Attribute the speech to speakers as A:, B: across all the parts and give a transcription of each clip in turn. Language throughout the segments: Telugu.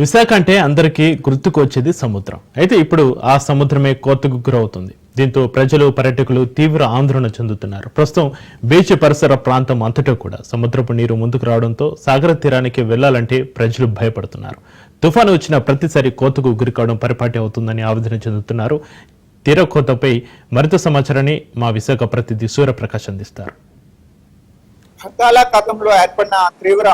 A: విశాఖ అంటే అందరికీ గుర్తుకొచ్చేది సముద్రం. అయితే ఇప్పుడు ఆ సముద్రమే కోతకు గురవుతుంది. దీంతో ప్రజలు పర్యాటకులు తీవ్ర ఆందోళన చెందుతున్నారు. ప్రస్తుతం బీచ్ పరిసర ప్రాంతం అంతటా కూడా సముద్రపు నీరు ముందుకు రావడంతో సాగర తీరానికి వెళ్ళాలంటే ప్రజలు భయపడుతున్నారు. తుఫాను వచ్చిన ప్రతిసారి కోతకు గురికావడం పరిపాటి అవుతుందని ఆవేదన చెందుతున్నారు. తీర కోతపై మరింత సమాచారాన్ని మా విశాఖ ప్రతినిధి సూర్యప్రకాష్ అందిస్తారు.
B: ఏర్పడిన తీవ్ర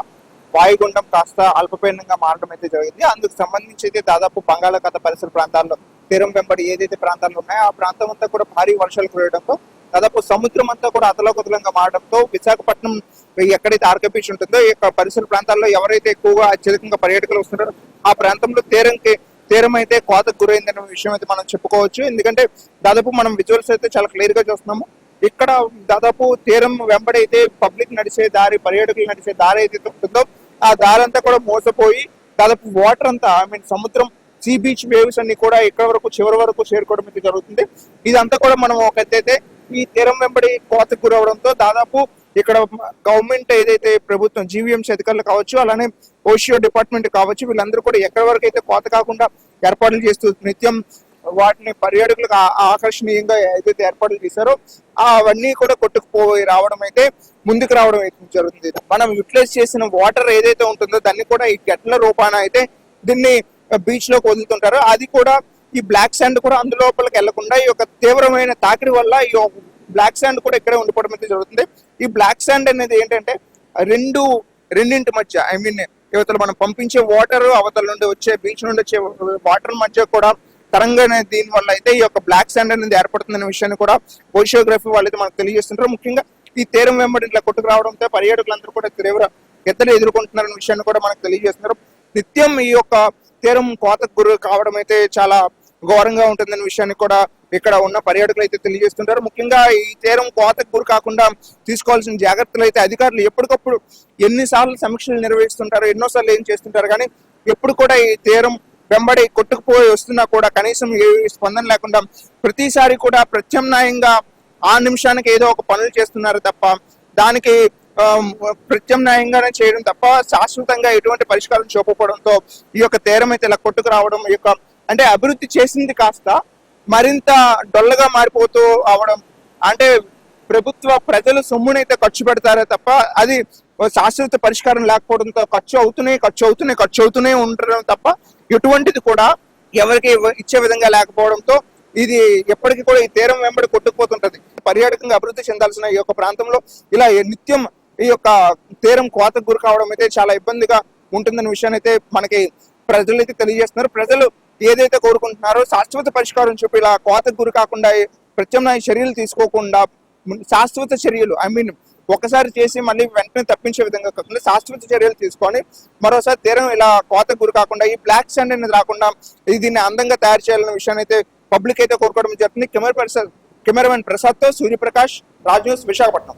B: వాయుగుండం కాస్త అల్పపీడనంగా మారడం అయితే జరిగింది. అందుకు సంబంధించి అయితే దాదాపు బంగాళాఖాత పరిసర ప్రాంతాల్లో తీరం వెంబడి ఏదైతే ప్రాంతాలు ఉన్నాయో ఆ ప్రాంతం అంతా కూడా భారీ వర్షాలు కురవడంతో దాదాపు సముద్రం అంతా కూడా అతలోకతలంగా మారడంతో విశాఖపట్నం ఎక్కడైతే ఆర్కే బీచ్ ఉంటుందో ఈ యొక్క పరిసర ప్రాంతాల్లో ఎవరైతే ఎక్కువగా అత్యధికంగా పర్యాటకులు వస్తున్నారో ఆ ప్రాంతంలో తీరంకి తీరం అయితే కోతకు గురైందనే విషయం అయితే మనం చెప్పుకోవచ్చు. ఎందుకంటే దాదాపు మనం విజువల్స్ అయితే చాలా క్లియర్గా చూస్తున్నాము. ఇక్కడ దాదాపు తీరం వెంబడైతే పబ్లిక్ నడిచే దారి పర్యాటకులు నడిచే దారి అయితే ఉంటుందో ఆ దారంతా కూడా మోసపోయి దాదాపు వాటర్ అంతా ఐ మీన్ సముద్రం సీ బీచ్ వేవ్స్ అన్ని కూడా ఇక్కడ వరకు చివరి వరకు చేరుకోవడం అయితే జరుగుతుంది. ఇదంతా కూడా మనం ఒక ఎత్తైతే ఈ తీరం వెంబడి కోతకు గురవడంతో దాదాపు ఇక్కడ గవర్నమెంట్ ఏదైతే ప్రభుత్వం జీవీఎంసీ అధికారులు కావచ్చు అలానే ఓషియో డిపార్ట్మెంట్ కావచ్చు వీళ్ళందరూ కూడా ఎక్కడి వరకు అయితే కోత కాకుండా ఏర్పాట్లు చేస్తూ నిత్యం వాటిని పర్యాటకులకు ఆకర్షణీయంగా ఏదైతే ఏర్పాట్లు చేశారో అవన్నీ కూడా కొట్టుకుపోయి రావడం అయితే ముందుకు రావడం అయితే జరుగుతుంది. మనం యూటిలైజ్ చేసిన వాటర్ ఏదైతే ఉంటుందో దాన్ని కూడా ఈ గట్ల రూపాన అయితే దీన్ని బీచ్లోకి వదులుతుంటారు. అది కూడా ఈ బ్లాక్ శాండ్ కూడా అందులోపలికి వెళ్ళకుండా ఈ యొక్క తీవ్రమైన తాకిడి వల్ల ఈ బ్లాక్ శాండ్ కూడా ఇక్కడే ఉండిపోవడం అయితే జరుగుతుంది. ఈ బ్లాక్ శాండ్ అనేది ఏంటంటే రెండు రెండింటి మధ్య ఐ మీన్ యువతలు మనం పంపించే వాటర్ అవతల నుండి వచ్చే బీచ్ నుండి వచ్చే వాటర్ మధ్య కూడా తరంగా దీని వల్ల అయితే ఈ యొక్క బ్లాక్ శాండ్ అనేది ఏర్పడుతుందనే విషయాన్ని కూడా ఓషియోగ్రఫీ వాళ్ళు అయితే మనకు తెలియజేస్తుంటారు. ముఖ్యంగా ఈ తీరం వెంబడి ఇట్లా కొట్టుకు రావడంతో పర్యాటకులందరూ కూడా తీవ్ర ఎద్దరు ఎదుర్కొంటున్నారనే విషయాన్ని కూడా మనకు తెలియజేస్తున్నారు. నిత్యం ఈ యొక్క తీరం కోతకు గురి కావడం అయితే చాలా ఘోరంగా ఉంటుందనే విషయాన్ని కూడా ఇక్కడ ఉన్న పర్యాటకులు అయితే తెలియజేస్తుంటారు. ముఖ్యంగా ఈ తీరం కోతకు గురి కాకుండా తీసుకోవాల్సిన జాగ్రత్తలు అయితే అధికారులు ఎప్పటికప్పుడు ఎన్నిసార్లు సమీక్షలు నిర్వహిస్తుంటారు ఎన్నోసార్లు ఏం చేస్తుంటారు కానీ ఎప్పుడు కూడా ఈ తీరం వెంబడి కొట్టుకుపోయి వస్తున్నా కూడా కనీసం ఏ స్పందన లేకుండా ప్రతిసారి కూడా ప్రత్యామ్నాయంగా ఆ నిమిషానికి ఏదో ఒక పనులు చేస్తున్నారు తప్ప దానికి ప్రత్యామ్నాయంగానే చేయడం తప్ప శాశ్వతంగా ఎటువంటి పరిష్కారం చూపకపోవడంతో ఈ యొక్క తీరం అయితే ఇలా కొట్టుకు రావడం ఈ యొక్క అంటే అభివృద్ధి చేసింది కాస్త మరింత డొల్లగా మారిపోతూ అవడం అంటే ప్రభుత్వ ప్రజలు సొమ్మునైతే ఖర్చు పెడతారే తప్ప అది శాశ్వత పరిష్కారం లేకపోవడంతో ఖర్చు అవుతూనే ఖర్చు అవుతూనే ఖర్చు అవుతూనే ఉండడం తప్ప ఎటువంటిది కూడా ఎవరికి ఇచ్చే విధంగా లేకపోవడంతో ఇది ఎప్పటికీ కూడా ఈ తీరం వెంబడి కొట్టుకుపోతుంటది. పర్యాటకంగా అభివృద్ధి చెందాల్సిన ఈ యొక్క ప్రాంతంలో ఇలా నిత్యం ఈ యొక్క తీరం కోతకు గురి కావడం అయితే చాలా ఇబ్బందిగా ఉంటుందన్న విషయాన్ని అయితే మనకి ప్రజలైతే తెలియజేస్తున్నారు. ప్రజలు ఏదైతే కోరుకుంటున్నారో శాశ్వత పరిష్కారం చూపి ఇలా కోతకు గురి కాకుండా ప్రత్యామ్నాయ చర్యలు తీసుకోకుండా శాశ్వత చర్యలు ఐ మీన్ ఒకసారి చేసి మళ్ళీ వెంటనే తప్పించే విధంగా కాకుండా శాశ్వత చర్యలు తీసుకొని మరోసారి తీరం ఇలా కోత గురి కాకుండా ఈ బ్లాక్ శాండ్ అనేది రాకుండా దీన్ని అందంగా తయారు చేయాలనే విషయాన్ని అయితే పబ్లిక్ అయితే కోరుకోవడం జరుగుతుంది. కెమెరా ప్రసాద్ కెమెరామెన్ ప్రసాద్తో సూర్యప్రకాష్ రాజ్ విశాఖపట్నం.